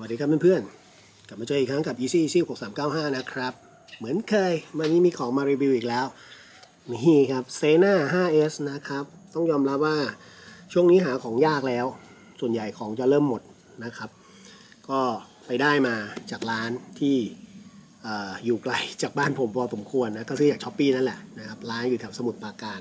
วัสดีครับเพื่อนๆ กลับมาเจออีกครั้งกับ Easy Easy 6395 นะครับ เหมือนเคย วันนี้มีของมารีวิวอีกแล้ว นี่ครับเซน่า 5S นะครับ ต้องยอมรับว่าช่วงนี้หาของยากแล้ว ส่วนใหญ่ของจะเริ่มหมดนะครับ ก็ไปได้มาจากร้านที่เอ่ออยู่ไกลจากบ้านผมพอสมควรนะ ก็ซื้อจากช้อปปีนั่นแหละนะครับ ร้านอยู่แถวสมุทรปราการ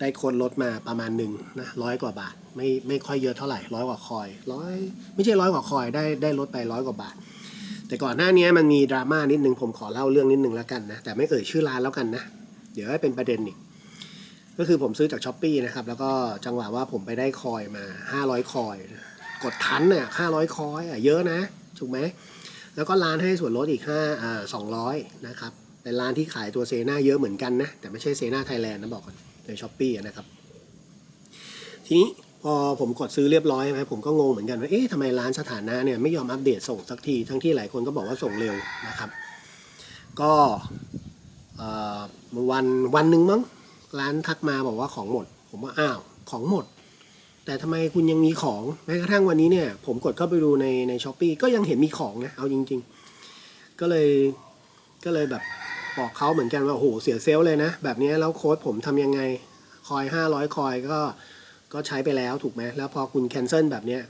ได้คนลดมาประมาณหนึ่งนะร้อยกว่าบาท ไม่ไม่ค่อยเยอะเท่าไหร่ร้อยกว่าคอยร้อยไม่ใช่ร้อยกว่าคอยได้ได้ลดไปร้อยกว่าบาท แต่ก่อนหน้านี้มันมีดราม่านิดนึงผมขอเล่าเรื่องนิดนึงแล้วกันนะแต่ไม่เอ่ยชื่อร้านแล้วกันนะเดี๋ยวให้เป็นประเด็นอีกก็คือผมซื้อจากช้อปปีนะครับแล้วก็จังหวะว่าผมไปได้คอยมา 500 คอย กดทันเนี่ย500คอยอะเยอะนะถูกไหมแล้วก็ร้านให้ส่วนลดอีก5อ่า200นะครับเป็นร้านที่ขายตัวเซน่าเยอะเหมือนกันนะแต่ไม่ใช่เซน่าไทยแลนด์นะบอกก่อน ในช้อปปีนะครับ ทีนี้พอผมกดซื้อเรียบร้อยไหมผมก็งงเหมือนกันว่าเอ๊ะทำไมร้านสถานะเนี่ยไม่ยอมอัปเดตส่งสักที ทั้งที่หลายคนก็บอกว่าส่งเร็วนะครับ ก็วันวันหนึ่งมั้งร้านทักมาบอกว่าของหมด ผมว่าอ้าวของหมด แต่ทำไมคุณยังมีของแม้กระทั่งวันนี้เนี่ย ผมกดเข้าไปดูในในช้อปปีก็ยังเห็นมีของนะเอาจริง ๆ ก็เลยก็เลยแบบ บอกเขาเหมือนกันว่าโอ้โหเสียเซลเลยนะ แบบนี้แล้วโค้ดผมทำยังไงคอยห้าร้อยคอยก็ก็ใช้ไปแล้วถูกไหมแล้วพอคุณแคนเซิลแบบเนี้ย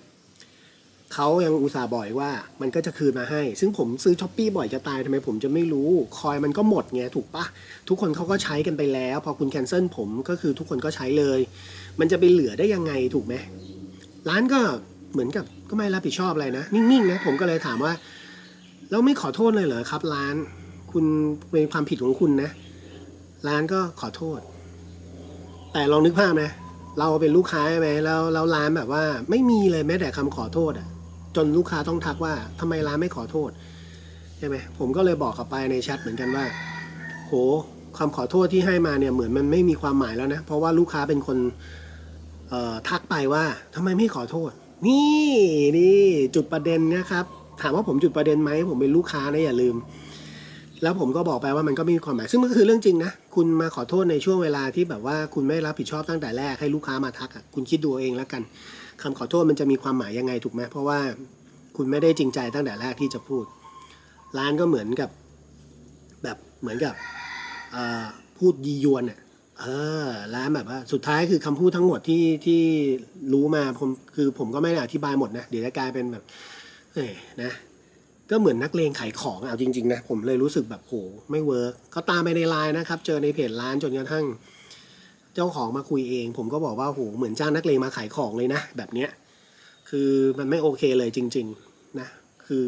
เขายังอุตส่าห์บอกอีกว่ามันก็จะคืนมาให้ ซึ่งผมซื้อช้อปปี้บ่อยจะตายทำไมผมจะไม่รู้ คอยมันก็หมดไงถูกปะทุกคนเขาก็ใช้กันไปแล้ว พอคุณแคนเซิลผมก็คือทุกคนก็ใช้เลย มันจะไปเหลือได้ยังไงถูกไหมร้านก็เหมือนกับก็ไม่รับผิดชอบอะไรนะ นิ่งๆนะผมก็เลยถามว่า แล้วไม่ขอโทษเลยเหรอครับร้าน คุณเป็นความผิดของคุณนะ ร้านก็ขอโทษ แต่ลองนึกภาพนะเราเป็นลูกค้าใช่ไหมแล้วแล้วร้านแบบว่า ไม่มีเลยแม้แต่คำขอโทษอะ จนลูกค้าต้องทักว่าทำไมร้านไม่ขอโทษใช่ไหมผมก็เลยบอกเขาไปในแชทเหมือนกันว่า โหคำขอโทษที่ให้มาเนี่ยเหมือนมันไม่มีความหมายแล้วนะ เพราะว่าลูกค้าเป็นคนเอ่อทักไปว่าทำไมไม่ขอโทษ นี่นี่จุดประเด็นนะครับ ถามว่าผมจุดประเด็นไหมผมเป็นลูกค้านะอย่าลืม แล้วผมก็บอกไปว่ามันก็ไม่มีความหมาย ซึ่งมันก็คือเรื่องจริงนะ คุณมาขอโทษในช่วงเวลาที่แบบว่าคุณไม่รับผิดชอบตั้งแต่แรกให้ลูกค้ามาทักอะคุณคิดดูเองแล้วกันคำขอโทษมันจะมีความหมายยังไงถูกไหมเพราะว่าคุณไม่ได้จริงใจตั้งแต่แรกที่จะพูด ร้านก็เหมือนกับ แบบเหมือนกับพูดยียวนอะเออร้านแบบว่าสุดท้ายคือคำพูดทั้งหมดที่ที่รู้มาผมคือผมก็ไม่ได้อธิบายหมดนะเดี๋ยวจะกลายเป็นแบบเอ้ยนะ ก็เหมือนนักเลงขายของอะเอาจริงๆนะผมเลยรู้สึกแบบโหไม่เวิร์กก็ตามไปในไลน์นะครับ เจอในเพจร้านจนกระทั่ง เจ้าของมาคุยเอง ผมก็บอกว่าโหเหมือนจ้างนักเลงมาขายของเลยนะ แบบเนี้ยคือมันไม่โอเคเลยจริง ๆนะคือ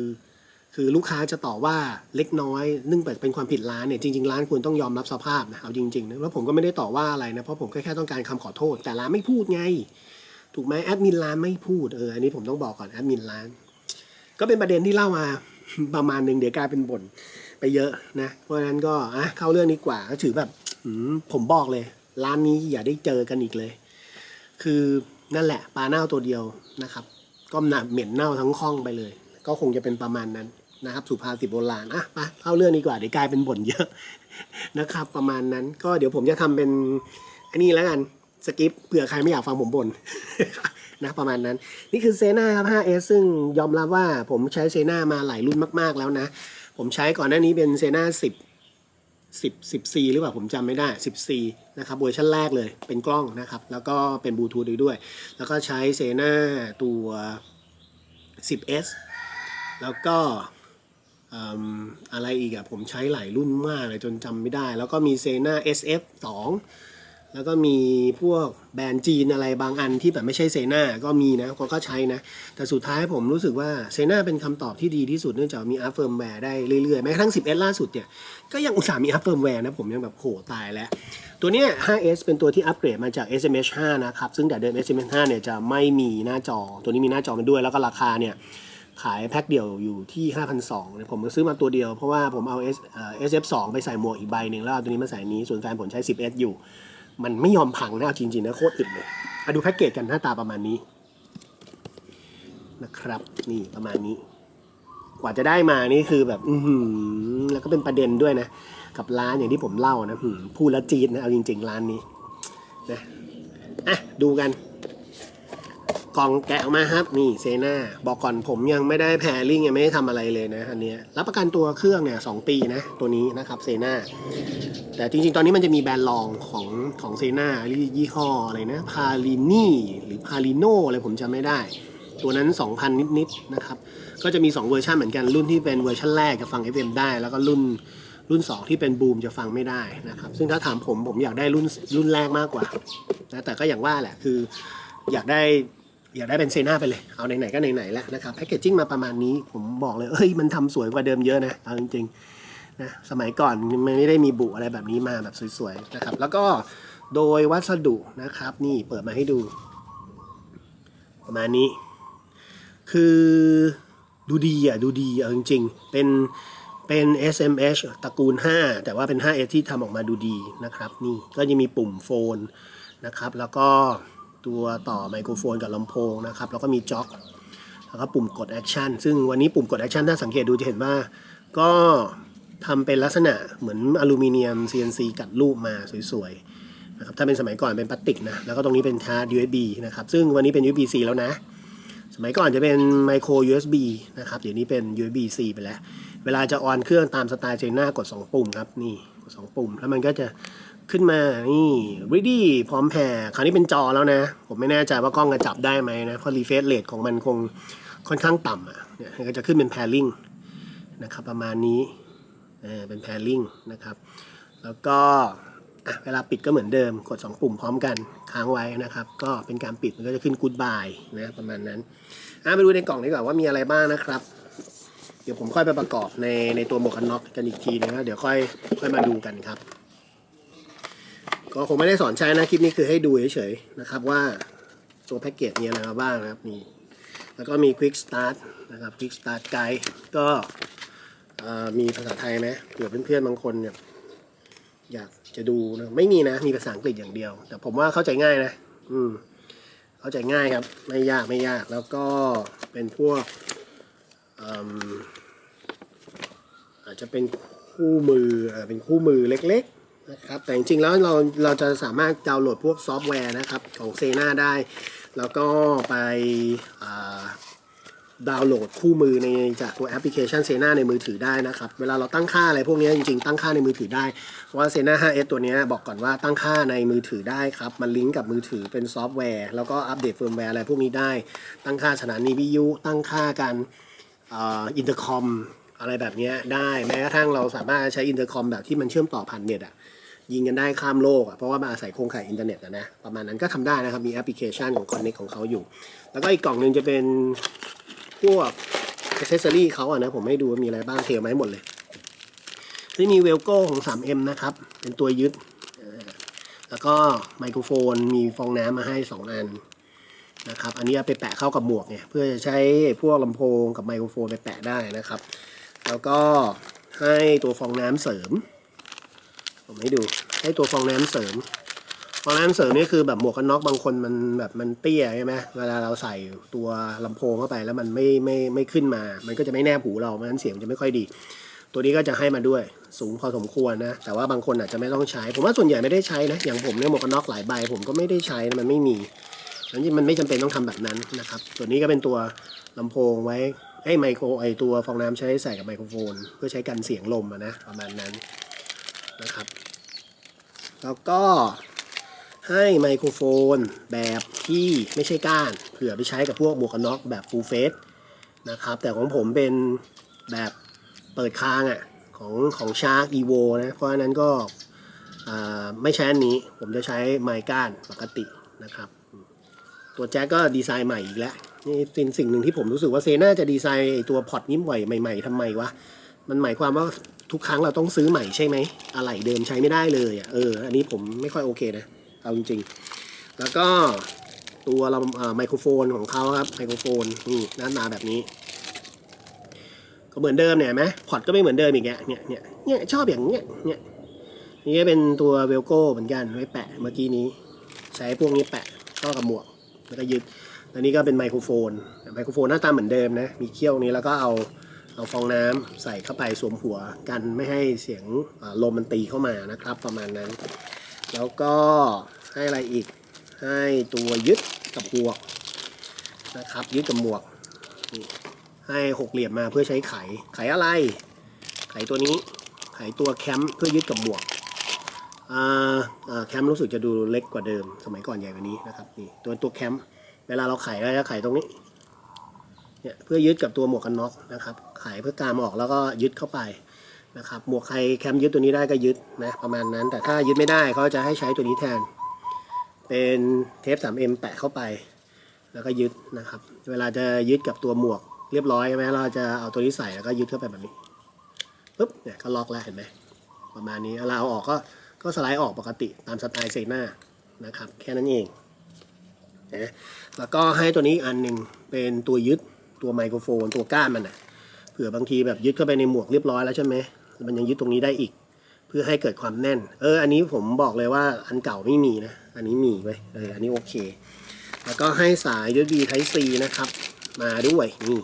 คือลูกค้าจะต่อว่าเล็กน้อยเนื่องจากเป็นความผิดร้านเนี่ยจริงๆร้านควรต้องยอมรับสภาพนะเอาจริงๆนะแล้วผมก็ไม่ได้ต่อว่าอะไรนะเพราะผมแค่แค่ต้องการคำขอโทษ แต่ร้านไม่พูดไง ถูกไหมแอดมินร้านไม่พูดเอออันนี้ผมต้องบอกก่อนแอดมินร้าน ก็เป็นประเด็นที่เล่ามาประมาณหนึ่งเดี๋ยวกลายเป็นบ่นไปเยอะนะ เพราะฉะนั้นก็อะเข้าเรื่องนี้กว่าก็ถือแบบผมบอกเลย ร้านนี้อย่าได้เจอกันอีกเลย คือนั่นแหละปลาเน่าตัวเดียวนะครับ ก็หนาเหม็นเน่าทั้งห้องไปเลย ก็คงจะเป็นประมาณนั้นนะครับสุภาษิตโบราณอะไปเข้าเรื่องนี้กว่าเดี๋ยวกลายเป็นบ่นเยอะนะครับ ประมาณนั้นก็เดี๋ยวผมจะทำเป็นอันนี้แล้วกันสกิปเผื่อใครไม่อยากฟังผมบ่น นะประมาณนั้น นี่คือเซน่าครับ 5S ซึ่งยอมรับว่าผมใช้เซน่ามาหลายรุ่นมาก ๆ แล้วนะ ผมใช้ก่อนหน้านี้เป็นเซน่า10 10 10 C หรือเปล่าผมจำไม่ได้10 C นะครับเวอร์ชันแรกเลยเป็นกล้องนะครับ แล้วก็เป็นบลูทูธด้วย แล้วก็ใช้เซน่าตัว 10S แล้วก็ออะไรอีกอะผมใช้หลายรุ่นมากเลยจนจำไม่ได้ แล้วก็มีเซน่า SF 2 แล้วก็มีพวกแบรนด์จีนอะไรบางอันที่แบบไม่ใช่เซน่าก็มีนะคนก็ใช้นะ แต่สุดท้ายผมรู้สึกว่าเซน่าเป็นคำตอบที่ดีที่สุดเนื่องจากมีอัพเฟิร์มแวร์ได้เรื่อยๆ แม้กระทั่ง 10S ล่าสุดเนี่ย ก็ยังอุตส่าห์มีอัพเฟิร์มแวร์นะ ผมยังแบบโหตายแล้ว ตัวเนี้ย 5S เป็นตัวที่อัปเกรดมาจาก SMS 5นะครับ ซึ่งแต่เดิม SMS 5เนี่ยจะไม่มีหน้าจอ ตัวนี้มีหน้าจอมันด้วย แล้วก็ราคาเนี่ยขายแพ็คเดียวอยู่ที่ 5,200เนี่ยผมก็ซื้อมาตัวเดียวเพราะว่าผมเอา S เอ่อ SF2 ไปใส่หมวกอีกใบหนึ่งแล้วเอาตัวนี้มาใส่นี้ส่วนแฟนผมใช้ 10S อยู่ มันไม่ยอมพังนะเอาจริงๆนะโคตรอึดเลยมาดูแพ็กเกจกันหน้าตาประมาณนี้นะครับ นี่ประมาณนี้ กว่าจะได้มานี่คือแบบ อืแล้วก็เป็นประเด็นด้วยนะ กับร้านอย่างที่ผมเล่านะพูดแล้วจีดนะเอาจริง ๆ ร้านนี้นะอะดูกัน กล่องแกะออกมาครับ นี่เซนาบอกก่อนผมยังไม่ได้แพรลิงยังไม่ได้ทำอะไรเลยนะอันเนี้ยรับประกันตัวเครื่องเนี่ยสปีนะ ตัวนี้นะครับเซนาแต่จริงๆ ตอนนี้มันจะมีแบรนด์รองของของเซนายี่ห้ออะไรนะพาลินี่หรือพาลิโนอะไรผมจำไม่ได้ ตัวนั้น 2,000 นิดๆนะครับ ก็จะมี 2 เวอร์ชันเหมือนกันรุ่นที่เป็นเวอร์ชันแรกจะฟัง FM ได้ แล้วก็รุ่นรุ่น 2 ที่เป็นบูมจะฟังไม่ได้นะครับ ซึ่งถ้าถามผมผมอยากได้รุ่นรุ่นแรกมากกว่านะแต่ก็อย่างว่าแหละคืออยากได้ อยากได้เป็นเซนาไปเลย เอาไหนๆก็ไหนๆแล้วนะครับแพคเกจจิ้งมาประมาณนี้ผมบอกเลยเอ้ยมันทำสวยกว่าเดิมเยอะนะเอาจริงๆนะสมัยก่อนมันไม่ได้มีบุอะไรแบบนี้มาแบบสวยๆนะครับ แล้วก็โดยวัสดุนะครับ นี่เปิดมาให้ดู ประมาณนี้ คือดูดีอะดูดีอะจริงๆ เป็นเป็น SMH ตระกูล 5 แต่ว่าเป็น 5S ที่ทำออกมาดูดีนะครับ นี่ก็จะมีปุ่มโฟนนะครับ แล้วก็ ตัวต่อไมโครโฟนกับลำโพงนะครับแล้วก็มีจ็อกแล้วก็ปุ่มกดแอคชั่นซึ่งวันนี้ปุ่มกดแอคชั่นถ้าสังเกตดูจะเห็นว่า ก็ทำเป็นลักษณะเหมือนอลูมิเนียม CNC กัดรูปมาสวยๆนะครับถ้าเป็นสมัยก่อนเป็นพลาสติกนะแล้วก็ตรงนี้เป็นชาร์จ USB นะครับซึ่งวันนี้เป็น USB-C แล้วนะ สมัยก่อนจะเป็น micro USB นะครับเดี๋ยวนี้เป็น USB-C ไปแล้ว เวลาจะออนเครื่องตามสไตล์เจน่ากด 2 ปุ่มครับนี่กด 2 ปุ่ม แล้วมันก็จะ ขึ้นมา นี่ ready พร้อมแพรคราวนี้เป็นจอแล้วนะ ผมไม่แน่ใจว่ากล้องจะจับได้ไหมนะ เพราะ refresh rate ของมันคงค่อนข้างต่ำอะเนี่ยก็จะขึ้นเป็น pairing นะครับ ประมาณนี้เป็น pairing นะครับ แล้วก็เวลาปิดก็เหมือนเดิม กด 2 ปุ่มพร้อมกันค้างไว้นะครับ ก็เป็นการปิดมันก็จะขึ้น goodbye นะประมาณนั้นอไปดูในกล่องดีกว่าว่ามีอะไรบ้างนะครับ เดี๋ยวผมค่อยไปประกอบในในตัวหมวกกันน็อกกันอีกทีนะเดี๋ยวค่อยค่อยมาดูกันครับ ก็คงไม่ได้สอนใช้นะคลิปนี้คือให้ดูเฉยๆนะครับว่าตัวแพ็กเกจมีอะไรมาบ้างนะครับนี่แล้วก็มี Quick Start นะครับ Quick Start Guide ก็มีภาษาไทยไหมเผื่อเพื่อนๆบางคนเนี่ยอยากจะดูนะไม่มีนะ มีภาษาอังกฤษอย่างเดียว แต่ผมว่าเข้าใจง่ายนะ อืม เข้าใจง่ายครับ ไม่ยากไม่ยาก แล้วก็เป็นพวกอาจจะเป็นคู่มือเป็นคู่มือเล็ก นะครับแต่จริงๆแล้วเราเราจะสามารถดาวน์โหลดพวกซอฟต์แวร์นะครับของเซนาได้ แล้วก็ไปดาวน์โหลดคู่มือในจากตัวแอปพลิเคชันเซนาในมือถือได้นะครับเวลาเราตั้งค่าอะไรพวกนี้จริงๆตั้งค่าในมือถือได้ว่าเซนา 5S ตัวนี้บอกก่อนว่าตั้งค่าในมือถือได้ครับ มันลิงก์กับมือถือเป็นซอฟต์แวร์ แล้วก็อัปเดตเฟิร์มแวร์อะไรพวกนี้ได้ ตั้งค่าสถานีวิทยุตั้งค่าการอินเตอร์คอมอะไรแบบนี้ได้แม้กระทั่งเราสามารถใช้อินเตอร์คอมแบบที่มันเชื่อมต่อผ่านเน็ตอะ ยิงกันได้ข้ามโลกอะเพราะว่ามันอาศัยโครงข่ายอินเทอร์เน็ตอะนะประมาณนั้นก็ทำได้นะครับ มีแอปพลิเคชันของ Connect ของเขาอยู่ แล้วก็อีกกล่องหนึ่งจะเป็นพวกอ c เซสซอรี่เขาอะนะผมให้ดูว่ามีอะไรบ้างเทมาให้หมดเลยที่มีเวลโก้ของ 3M นะครับ เป็นตัวยึด แล้วก็ไมโครโฟนมีฟองน้ำมาให้ 2 อันนะครับ อันนี้เอาไปแปะเข้ากับหมวกเนี่ยเพื่อจะใช้พวกลำโพงกับไมโครโฟนไปแปะได้นะครับ แล้วก็ให้ตัวฟองน้ำเสริม ผมให้ดูให้ตัวฟองน้ำเสริม ฟองน้ำเสริมนี่คือแบบหมวกกันน็อกบางคนมันแบบมันเตี้ยใช่ไหมเวลาเราใส่ตัวลำโพงเข้าไปแล้วมันไม่ไม่ไม่ขึ้นมา มันก็จะไม่แนบหูเราเพราะฉะนั้นเสียงมันจะไม่ค่อยดี ตัวนี้ก็จะให้มาด้วยสูงพอสมควรนะ แต่ว่าบางคนอาจจะไม่ต้องใช้ ผมว่าส่วนใหญ่ไม่ได้ใช้นะ อย่างผมเนี่ยหมวกกันน็อกหลายใบ ผมก็ไม่ได้ใช้นะมันไม่มีนั้นมันไม่จำเป็นต้องทำแบบนั้นนะครับส่วนี้ก็เป็นตัวลำโพงไว้ให้ไมโครไอตัวฟองน้ำใช้ใส่กับไมโครโฟน เพื่อใช้กันเสียงลมนะประมาณนั้น นะครับ แล้วก็ให้ไมโครโฟนแบบที่ไม่ใช่ก้านเผื่อไปใช้กับพวกหมวกกันน็อกแบบฟูลเฟสนะครับ แต่ของผมเป็นแบบเปิดคางอะ่ะของของชาร์กอีโวนะเพราะฉะนั้นก็ไม่ใช้อันนี้ผมจะใช้ไมค์ก้านปกตินะครับ ตัวแจ็คก็ดีไซน์ใหม่อีกแล้วนี่สิ่งสิ่งหนึ่งที่ผมรู้สึกว่าเซน่าจะดีไซน์ตัวพอร์ตนี้ใหม่ใหม่ ๆทำไมวะ มันหมายความว่าทุกครั้งเราต้องซื้อใหม่ใช่ไหมอะไหล่เดิมใช้ไม่ได้เลยอะเอออันนี้ผมไม่ค่อยโอเคนะเอาจริงๆ แล้วก็ตัวลำอ่าไมโครโฟนของเขาครับไมโครโฟนนี่หน้าตาแบบนี้ ก็เหมือนเดิมเนี่ยไหมพอร์ตก็ไม่เหมือนเดิมอีกแล้วเนี่ยเนี่ยเนี่ยชอบอย่างเนี้ยเนี่ยนี่ก็เป็นตัวเวลโก้เหมือนกันไว้แปะเมื่อกี้นี้ ใช้พวกนี้แปะเข้ากับหมวกแล้วก็ยึดอันนี้ก็เป็นไมโครโฟนไมโครโฟนหน้าตาเหมือนเดิมนะมีเขี้ยวนี้แล้วก็เอา เอาฟองน้ำใส่เข้าไปสวมหัวกันไม่ให้เสียงลมมันตีเข้ามานะครับ ประมาณนั้น แล้วก็ให้อะไรอีกให้ตัวยึดกับหมวกนะครับยึดกับหมวก ให้หกเหลี่ยมมาเพื่อใช้ไขไขอะไร ไขตัวนี้ไขตัวแคมป์เพื่อยึดกับหมวกแคมป์รู้สึกจะดูเล็กกว่าเดิม สมัยก่อนใหญ่กว่านี้นะครับนี่ตัวตัวแคมป์เวลาเราไขเราจะไขตรงนี้เนี่ยเพื่อยึดกับตัวหมวกกันน็อกนะครับ ไขเพื่อกามออกแล้วก็ยึดเข้าไปนะครับหมวกใครแคมป์ยึดตัวนี้ได้ก็ยึดนะประมาณนั้น แต่ถ้ายึดไม่ได้เขาจะให้ใช้ตัวนี้แทน เป็นเทป 3M แปะเข้าไป แล้วก็ยึดนะครับ เวลาจะยึดกับตัวหมวกเรียบร้อยใช่ไหมเราจะเอาตัวนี้ใส่แล้วก็ยึดเข้าไปแบบนี้ปุ๊บเนี่ยก็ล็อกแล้วเห็นไหมประมาณนี้เราเอาออกก็ก็สไลด์ออกปกติตามสไตล์เซน่านะครับแค่นั้นเองนะแล้วก็ให้ตัวนี้อันหนึ่งเป็นตัวยึดตัวไมโครโฟนตัวก้านมันนะ ผื่อบางทีแบบยึดเข้าไปในหมวกเรียบร้อยแล้วใช่ไหมมันยังยึดตรงนี้ได้อีก เพื่อให้เกิดความแน่น เออ อันนี้ผมบอกเลยว่าอันเก่าไม่มีนะ อันนี้มีไว้เออ อันนี้โอเค แล้วก็ให้สาย USB Type C นะครับ มาด้วยนี่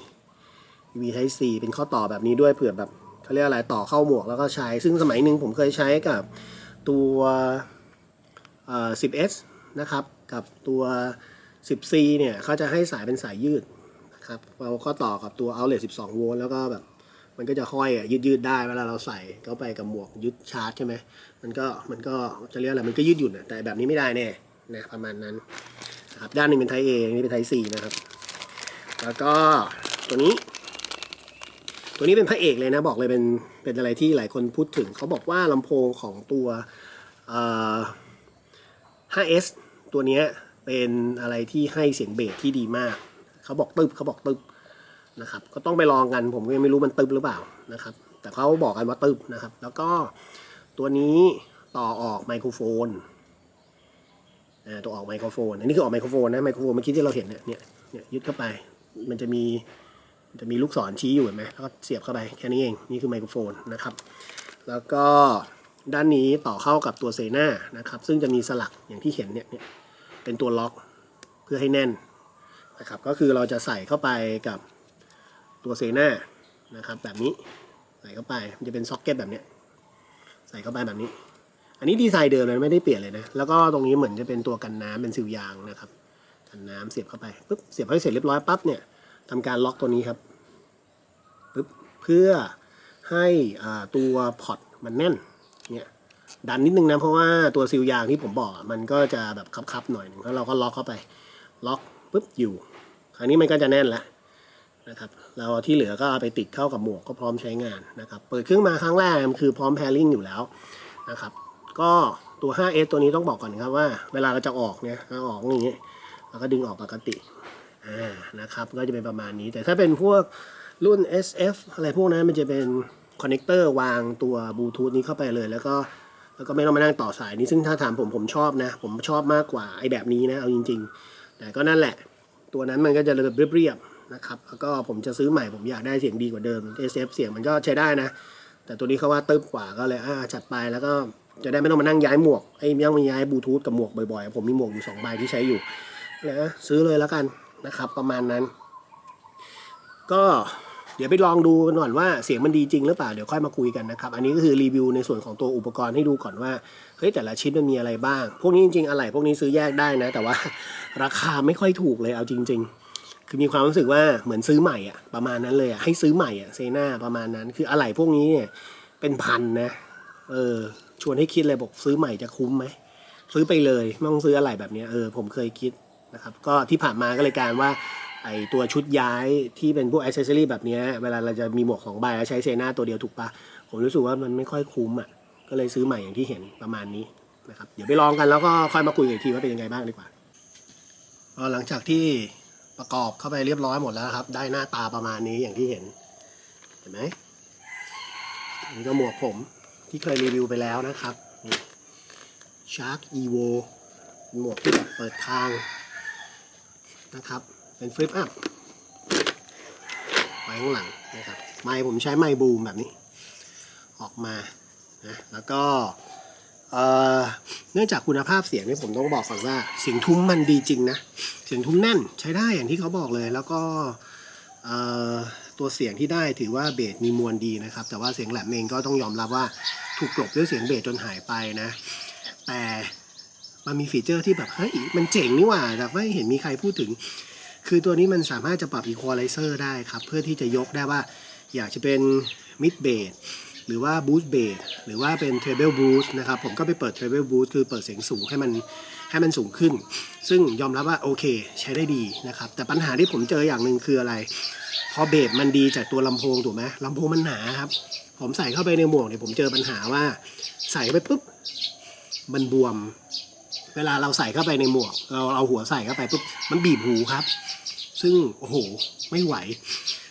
USB Type C เป็นข้อต่อแบบนี้ด้วยเผื่อแบบเขาเรียกอะไรต่อเข้าหมวกแล้วก็ใช้ ซึ่งสมัยหนึ่งผมเคยใช้กับตัวเอ่อ 10S นะครับ กับตัว 10C เนี่ยเขาจะให้สายเป็นสายยืด ครับเราข้อต่อกับตัว outlet 12 โวลต์แล้วก็แบบมันก็จะห้อยอะยืดยืดได้เวลาเราใส่เข้าไปกับหมวกยึดชาร์จใช่ไหมมันก็มันก็จะเรียกอะไรมันก็ยืดหยุ่นอะแต่แบบนี้ไม่ได้แน่นะประมาณนั้นนะครับด้านนึงเป็นไท A อันนี้เป็นไท C นะครับ แล้วก็ตัวนี้ ตัวนี้เป็นพระเอกเลยนะบอกเลยเป็นเป็นอะไรที่หลายคนพูดถึง เขาบอกว่าลำโพงของตัวเอ่อ 5S ตัวนี้เป็นอะไรที่ให้เสียงเบสที่ดีมาก เขาบอกตึบเขาบอกตึบนะครับ ก็ต้องไปลองกันผมก็ยังไม่รู้มันตึบหรือเปล่านะครับ แต่เขาบอกกันว่าตึบนะครับ แล้วก็ตัวนี้ต่อออกไมโครโฟนตัวออกไมโครโฟนอันนี้คือออกไมโครโฟนนะไมโครโฟนเมื่อกี้ที่เราเห็นเนี่ยเนี่ยเนี่ยยึดเข้าไป มันจะมีจะมีลูกศรชี้อยู่เห็นไหมแล้วก็เสียบเข้าไปแค่นี้เองนี่คือไมโครโฟนนะครับ แล้วก็ด้านนี้ต่อเข้ากับตัวเซน่านะครับ ซึ่งจะมีสลักอย่างที่เห็นเนี่ยเนี่ยเป็นตัวล็อกเพื่อให้แน่น นะครับ ก็คือเราจะใส่เข้าไปกับตัวเซน่านะครับ แบบนี้ใส่เข้าไปมันจะเป็นซ็อกเก็ตแบบนี้ใส่เข้าไปแบบนี้ อันนี้ดีไซน์เดิมเลยไม่ได้เปลี่ยนเลยนะแล้วก็ตรงนี้เหมือนจะเป็นตัวกันน้ำเป็นซิลยางนะครับ กันน้ำเสียบเข้าไปปุ๊บเสียบให้เสร็จเรียบร้อยปั๊บเนี่ยทำการล็อกตัวนี้ครับปุ๊บเพื่อให้ตัวพอร์ตมันแน่นเนี่ยดันนิดนึงนะเพราะว่าตัวซิลยางที่ผมบอกอมันก็จะแบบคับๆหน่อยหนึงแล้วเราก็ล็อกเข้าไป ล็อก ปุ๊บอยู่ คราวนี้มันก็จะแน่นละนะครับ เราที่เหลือก็เอาไปติดเข้ากับหมวกก็พร้อมใช้งานนะครับ เปิดเครื่องมาครั้งแรกมันคือพร้อม pairing อยู่แล้วนะครับ ก็ตัว 5S ตัวนี้ต้องบอกก่อนครับว่า เวลาเราจะออกเนี่ยเราออกอย่างนี้เราก็ดึงออกปกติอ่านะครับก็จะเป็นประมาณนี้ แต่ถ้าเป็นพวกรุ่น SF อะไรพวกนั้นมันจะเป็นคอนเนคเตอร์วางตัวบลูทูธนี้เข้าไปเลย แล้วก็แล้วก็ไม่ต้องมานั่งต่อสายนี้ซึ่งถ้าถามผมผมชอบนะ ผมชอบมากกว่าไอ้แบบนี้นะเอาจริง ๆ แต่ก็นั่นแหละ ตัวนั้นมันก็จะแบบเรียบๆนะครับ แล้วก็ผมจะซื้อใหม่ผมอยากได้เสียงดีกว่าเดิม SF เสียงมันก็ใช้ได้นะ แต่ตัวนี้เขาว่าตึบกว่าก็เลยอ่าจัดไปแล้วก็จะได้ไม่ต้องมานั่งย้ายหมวกไอ้ยังมาย้ายบลูทูธกับหมวกบ่อยๆ ผมมีหมวกอยู่สองใบที่ใช้อยู่นะซื้อเลยแล้วกันนะครับ ประมาณนั้น ก็เดี๋ยวไปลองดูกันก่อนว่าเสียงมันดีจริงหรือเปล่าเดี๋ยวค่อยมาคุยกันนะครับ อันนี้ก็คือรีวิวในส่วนของตัวอุปกรณ์ให้ดูก่อนว่า ฮ้ยแต่ละชิ้นมันมีอะไรบ้าง พวกนี้จริงๆอะไรพวกนี้ซื้อแยกได้นะ แต่ว่าราคาไม่ค่อยถูกเลยเอาจริง ๆ คือมีความรู้สึกว่าเหมือนซื้อใหม่อะประมาณนั้นเลยอะให้ซื้อใหม่อะเซน่าประมาณนั้น คืออะไรพวกนี้เนี่ยเป็นพันนะเออชวนให้คิดเลยบอกซื้อใหม่จะคุ้มไหมซื้อไปเลยไม่ต้องซื้ออะไรแบบเนี้ยเออผมเคยคิดนะครับก็ที่ผ่านมาก็เลยการว่าไอตัวชุดย้ายที่เป็นพวกอ c เซอรี่แบบเนี้ยเวลาเราจะมีหมวกของใบแล้วใช้เซน่าตัวเดียวถูกปะผมรู้สึกว่ามันไม่ค่อยคุ้มอะ ก็เลยซื้อใหม่อย่างที่เห็นประมาณนี้นะครับเดี๋ยวไปลองกันแล้วก็ค่อยมาคุยกันอีกทีว่าเป็นยังไงบ้างดีกว่าหลังจากที่ประกอบเข้าไปเรียบร้อยหมดแล้วครับ ได้หน้าตาประมาณนี้อย่างที่เห็น เห็นไหมอันนี่ก็หมวกผมที่เคยรีวิวไปแล้วนะครับนี่ Shark Evo หมวกที่แบบเปิดทางนะครับ เป็นฟลิปอัพไว้ข้างหลังนะครับ ไมค์ผมใช้ไมค์บูมแบบนี้ ออกมา นะแล้วก็เนื่องจากคุณภาพเสียงนี่ผมต้องบอกก่อนว่าเสียงทุ้มมันดีจริงนะเสียงทุ้มแน่นใช้ได้อย่างที่เขาบอกเลย แล้วก็ตัวเสียงที่ได้ถือว่าเบสมีมวลดีนะครับ แต่ว่าเสียงแหลมเองก็ต้องยอมรับว่าถูกกลบด้วยเสียงเบสจนหายไปนะ แต่มันมีฟีเจอร์ที่แบบเฮ้ยมันเจ๋งนี่หว่าแต่ไม่เห็นมีใครพูดถึง คือตัวนี้มันสามารถจะปรับ equalizer ได้ครับ เพื่อที่จะยกได้ว่า อยากจะเป็น mid bass หรือว่า boost b a s หรือว่าเป็น treble boost นะครับผมก็ไปเปิด treble boost คือเปิดเสียงสูงให้มันให้มันสูงขึ้น ซึ่งยอมรับว่าโอเคใช้ได้ดีนะครับ แต่ปัญหาที่ผมเจออย่างหนึ่งคืออะไร พอเบสมันดีจากตัวลำโพงถูกไหมลำโพงมันหนาครับ ผมใส่เข้าไปในหมวกเนี่ยผมเจอปัญหาว่าใส่ไปปุ๊บมันบวม เวลาเราใส่เข้าไปในหมวก เราเอาหัวใส่เข้าไปปุ๊บมันบีบหูครับ ซึ่งโอ้โหไม่ไหว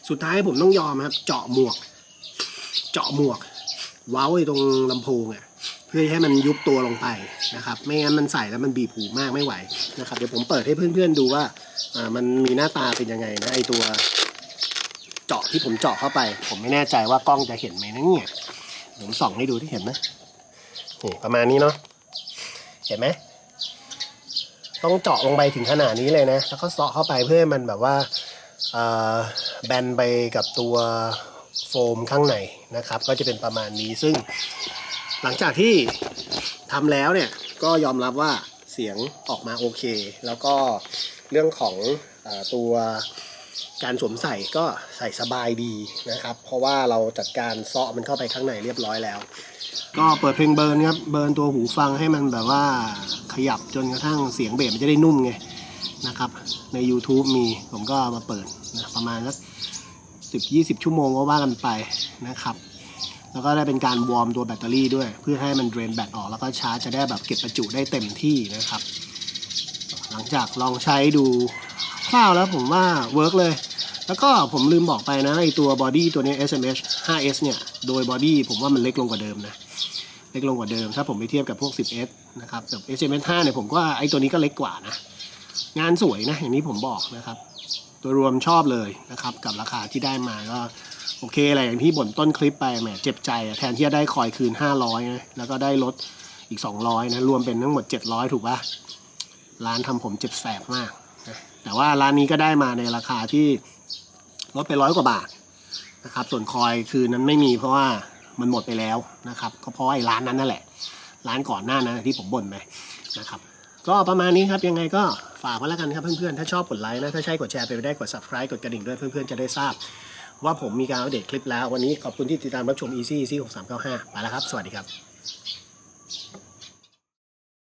สุดท้ายผมต้องยอมครับ เจาะหมวก เจาะหมวก เว้าไอ้ตรงลำโพงอะเพื่อให้มันยุบตัวลงไปนะครับ ไม่งั้นมันใส่แล้วมันบีบหูมากไม่ไหวนะครับเดี๋ยวผมเปิดให้เพื่อนๆดูว่าอ่ามันมีหน้าตาเป็นยังไงนะไอตัว เจาะที่ผมเจาะเข้าไป ผมไม่แน่ใจว่ากล้องจะเห็นไหมนะเนี่ยผมส่องให้ดูที่เห็นไหมนี่ประมาณนี้เนาะเห็นไหมต้องเจาะลงไปถึงขนาดนี้เลยนะ แล้วก็เซาะเข้าไปเพื่อให้มันแบบว่าแบนไปกับตัว ฟมข้างในนะครับ ก็จะเป็นประมาณนี้ซึ่ง หลังจากที่ทำแล้วเนี่ยก็ยอมรับว่าเสียงออกมาโอเค แล้วก็เรื่องของอตัวการสวมใส่ก็ใส่สบายดีนะครับ เพราะว่าเราจัดการเซาะมันเข้าไปข้างในเรียบร้อยแล้ว ก็เปิดเพลงเบิร์นครับเบิร์นตัวหูฟังให้มันแบบว่าขยับจนกระทั่งเสียงเบสมันจะได้นุ่มไงนะครับ ใน YouTube มีผมก็มาเปิดนะประมาณสัก สิบยี่สิบชั่วโมงก็ว่ากันไปนะครับแล้วก็ได้เป็นการวอร์มตัวแบตเตอรี่ด้วย เพื่อให้มันเดรนแบตออกแล้วก็ชาร์จจะได้แบบเก็บประจุได้เต็มที่นะครับ หลังจากลองใช้ดูคร่าวแล้วผมว่าเวิร์กเลย แล้วก็ผมลืมบอกไปนะไอตัวบอดี้ตัวนี้ SMH 5S เนี่ย โดยบอดี้ผมว่ามันเล็กลงกว่าเดิมนะ เล็กลงกว่าเดิม ถ้าผมไปเทียบกับพวก 10S นะครับแต่ SMH 5เนี่ยผมก็ไอตัวนี้ก็เล็กกว่านะ งานสวยนะอย่างนี้ผมบอกนะครับ ตัวรวมชอบเลยนะครับกับราคาที่ได้มาก็โอเคอะไรอย่างที่บ่นต้นคลิปไปแหมเจ็บใจแทนที่จะได้คอยคืน 500นะแล้วก็ได้ลดอีก 200นะรวมเป็นทั้งหมด 700 ถูกปะร้านทำผมเจ็บแสบมากนะแต่ว่าร้านนี้ก็ได้มาในราคาที่ลดไปร้อยกว่าบาทนะครับส่วนคอยคืนนั้นไม่มีเพราะว่ามันหมดไปแล้วนะครับก็เพราะไอ้ร้านนั้นนั่นแหละ ร้านก่อนหน้านั้นที่ผมบ่นไปนะครับ ก็ประมาณนี้ครับยังไงก็ฝากไว้แล้วกันครับเพื่อนๆ ถ้าชอบกดไลค์นะ ถ้าใช่กดแชร์ไปได้กด subscribe กดกระดิ่งด้วยเพื่อนๆ จะได้ทราบ ว่าผมมีการอัปเดตคลิปแล้ววันนี้ขอบคุณที่ติดตามรับชม Easy Easy 6395ไปแล้วครับ สวัสดีครับ